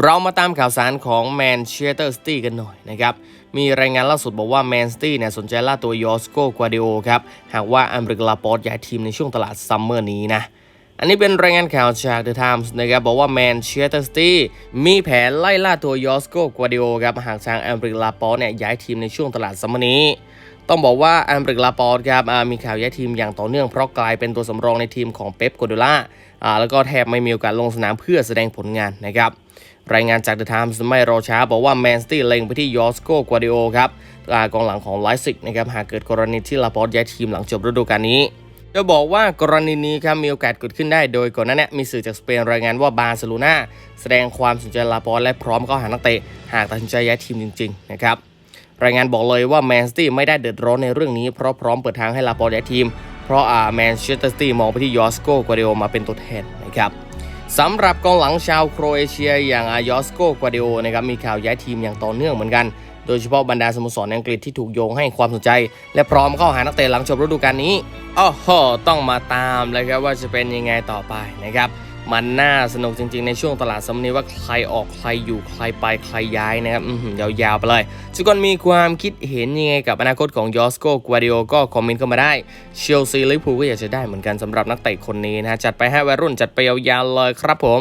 เรามาตามข่าวสารของแมนเชสเตอร์ซิตี้กันหน่อยนะครับ มีรายงานล่าสุดบอกว่าแมนซิตี้เนี่ยสนใจล่าตัวยอสโกกวาเดโอครับ หากว่าอัมบริกลาปอร์ตย้ายทีมในช่วงตลาดซัมเมอร์นี้นะ อันนี้เป็นรายงานข่าวจาก The Times นะครับบอกว่าแมนเชสเตอร์ซิตี้มีแผนไล่ล่าตัวยอสโกกวาเดโอครับหากทางแอมบริกลาปอเนี่ยย้ายทีมในช่วงตลาดซัมเมอร์นี้ต้องบอกว่าแอมบริกลาปอร์ครับมีข่าวย้ายทีมอย่างต่อเนื่องเพราะกลายเป็นตัวสำรองในทีมของเป๊ปโกโดล่าอ่าแล้วก็แทบไม่มีโอกาสลงสนามเพื่อแสดงผลงานนะครับรายงานจาก The Times ไม่รอช้า บอกว่าแมนซิตี้เล็งไปที่ยอสโกกวาเดโอครับอ่กองหลังของไลซิกนะครับหากเกิดกรณีที่ลาปอร์ย้ายทีมหลังจบฤดูกาลนี้ จะบอกว่ากรณีนี้ครับมีโอกาสเกิดขึ้นได้โดยก่อนหน้านี้มีสื่อจากสเปนรายงานว่าบาร์เซโลนาแสดงความสนใจลาปอและพร้อมเข้าหานักเตะหากตัดสินใจย้ายทีมจริงๆนะครับรายงานบอกเลยว่าแมนซิตี้ไม่ได้เดือดร้อนในเรื่องนี้เพราะพร้อมเปิดทางให้ลาปอร์ตย้ายทีม เพราะอาแมนเชสเตอร์ซิตี้มองไปที่ยอสโกกวาเดโอมาเป็นตัวแทนนะครับ สำหรับกองหลังชาวโครเอเชียอย่างอายอสโกกวาเดโอนะครับมีข่าวย้ายทีมอย่างต่อเนื่องเหมือนกัน โดยเฉพาะบรรดาสโมสรอังกฤษที่ถูกโยงให้ความสนใจ และพร้อมเข้าหานักเตะหลังจบฤดูกาลนี้อ้อโหต้องมาตามเลยครับว่าจะเป็นยังไงต่อไปนะครับ มันน่าสนุกจริงๆ ในช่วงตลาดซัมนี้ว่าใครออกใครอยู่ใครไปใครย้ายนะครับอื้อหือยาวๆไปเลยทุกคนมีความคิดเห็นยังไงกับอนาคตของยอสโกกวาดิโอก็คอมเมนต์เข้ามาได้ เชลซีลิเวอร์พูลก็อยากจะได้เหมือนกันสำหรับนักเตะคนนี้นะฮะจัดไปให้วัยรุ่นจัดไปยาวๆเลยครับผม